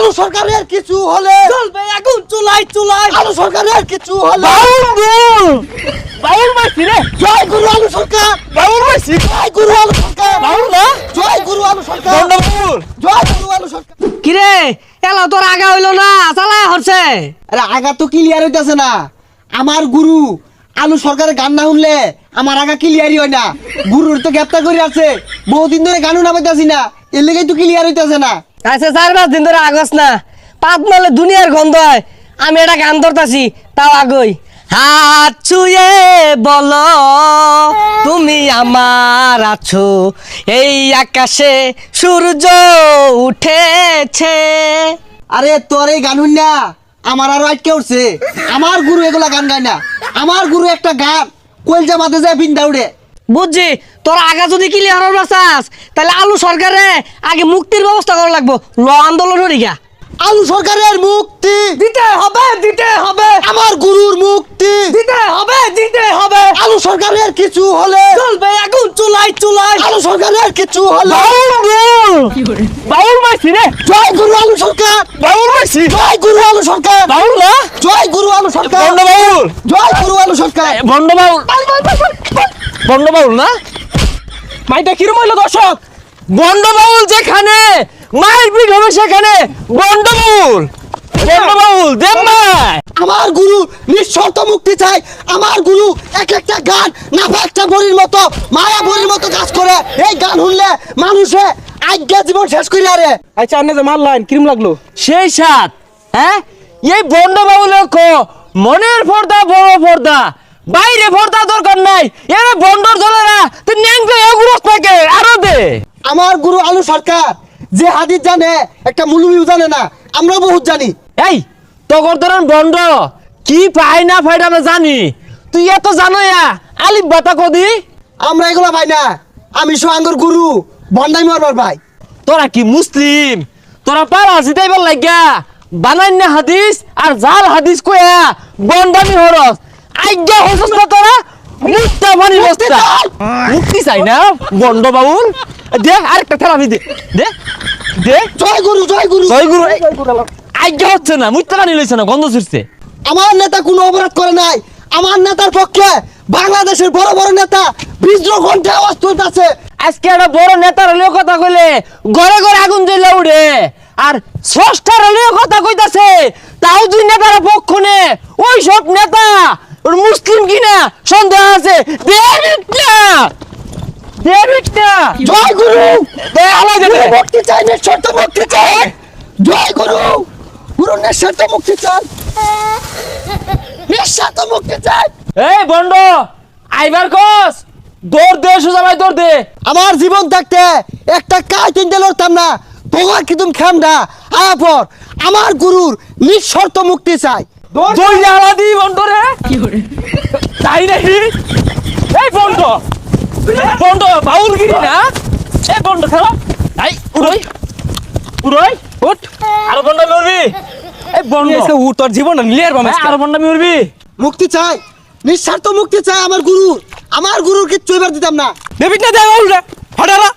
আলু সরকারের কিছু হলে চলবে এখন চুলাই চুলাই। আলু সরকারের কিছু হলে বাউল বাউল মারছি রে। জয় গুরু আলু সরকার। বাউল মারছি জয় গুরু আলু সরকার। বাউল না? জয় গুরু আলু সরকার। বাউল জয় গুরু আলু সরকার। কিরে এলা তোর আগা হইল না চালা হচ্ছে আরে আগা তো ক্লিয়ার হইতাছে না। আমার গুরু আলু সরকারের গান না শুনলে আমার আগা ক্লিয়ারই হয় না। গুরুর তো গ্রেপ্তার করে আছে বহুদিন ধরে গানও নামাইতাছি না। এর লেগেই তো ক্লিয়ার হইতাছে না। আচ্ছা চার পাঁচ দিন ধরে আগস না। পাত মালে দুনিয়ার গন্ধ হয়। আমি এটা গান ধরতাছি, তাও আগই। হাত ছুঁয়ে বলো, তুমি আমার আছো। এই আকাশে সূর্য উঠেছে। আরে, তোর এই গান না, আমার আরও আটকে উঠছে। আমার গুরু এগুলা গান গায় না। আমার গুরু একটা গান, কলজা মাথে যায়, বিন্দা উড়ে। বুঝছি? তোর আগা যদি ক্লিয়ার হবার চাস তাহলে আলু সরকারে আগে মুক্তির ব্যবস্থা করা লাগবো। ল আন্দোলন হরিগা আলু সরকারের মুক্তি। দিতে হবে দিতে হবে। আমার গুরুর মুক্তি। দিতে হবে দিতে হবে। আলু সরকারের কিছু হলে চলবে এখন চুলাই চুলাই। আলু সরকারের কিছু হলে বাউল মারছি রে। জয় গুরু আলু সরকার। বাউল মারছি জয় গুরু আলু সরকার। বাউল না? জয় গুরু আলু সরকার। বন্ড বাউল। জয় গুরু আলু সরকার। বন্ড বাউল। বন্ড বাউল না? মাইটা কিরম হইল দর্শক? বন্ড বাউল যেখানে মায়ের পিঠ হবে সেখানে বন্ড বাউল বন্ড বাউল দেব মাই আমার গুরু নিঃশর্ত মুক্তি চাই আমার গুরু এক একটা গান নাফা একটা বড়ির মতো মায়া বড়ির মতো কাজ করে। এই গান শুনলে মানুষে আজ্ঞা জীবন শেষ করি আরে। আচ্ছা আন্নে যে মারলাইন কিরম লাগল? সেই সাত হ্যাঁ? এই বন্ড বাউল মনের পর্দা বড় পর্দা বাইরে পর্দা দরকার নাই এরে বন্ডর ধরেরা তুই ন্যাংকে এগুরস থাকে আরও দে আমার গুরু আলু সরকার। যে হাদিস জানে একটা মুলুমিও জানে না আমরা বহুত জানি। এই তগর ধরেন বন্ড কি পাই না ফাইটা আমরা জানি। তুই এত জানো ইয়া আলিফ বাতা কদি। আমরা এগুলো ভাই না। আমি সোহাঙ্গর গুরু বন্ডাই মারবার ভাই। তোরা কি মুসলিম? তোরা পারা জিতাইবার লাগিয়া বানান্য হাদিস আর জাল হাদিস কয়া বন্ডামি হরস। আজ্ঞা হসস না তোরা? মুক্তা পানি বস্তা। মুক্তি চাই। না বন্ড বাউল। দে আরেকটা থেরাপি দে। দে দে। জয় গুরু জয় গুরু জয় গুরু আজ্ঞা হচ্ছে না মুক্তা পানি লইছে না গন্ধ ছুটছে আমার নেতা কোনো অপরাধ করে নাই। আমার নেতার পক্ষে বাংলাদেশের বড় বড় নেতা বিদ্রোহ ঘণ্টা আওয়াজ তুলতেছে আজকে একটা বড় নেতার হলেও কথা কইলে ঘরে ঘরে আগুন জ্বলে উঠে। আর ষষ্ঠার হলেও কথা কইতাছে তাও দুই নেতার পক্ষ নে ওই সব নেতা ওর মুসলিম কিনা সন্দেহ আছে দেবিট না দেবিট না জয় গুরু। মুক্তি চাই নিঃশর্ত মুক্তি চাই। জয় গুরু! গুরু নিঃশর্ত মুক্তি চাই। নিঃশর্ত মুক্তি চাই। এই বন্ড আইবার কস দৌড় দে সোজা ভাই দৌড় দে। আমার জীবন থাকতে একটা কাজ তিনটে লড়তাম না। তোমার কি তুমি খেমডা? আয়া পর আমার গুরুর নিঃশর্ত মুক্তি চাই। দৌড় আলা দি বন্ড রে। তাই নাকি এই বন্ড বন্ড বাউল গিরি না। এ বন্ড খেলা। আই উড়ই। উড়ই? উঠ। আর বন্ধ মরবি? এই বন্ড এসে উ তোর জীবন নিলের বামে আর বন্ধ মরবি। মুক্তি চাই। নিঃস্বার্থ মুক্তি চাই আমার গুরু। আমার গুরুর কিচ্ছু এবার দিতাম না। দেবিট না দে রে হঠারা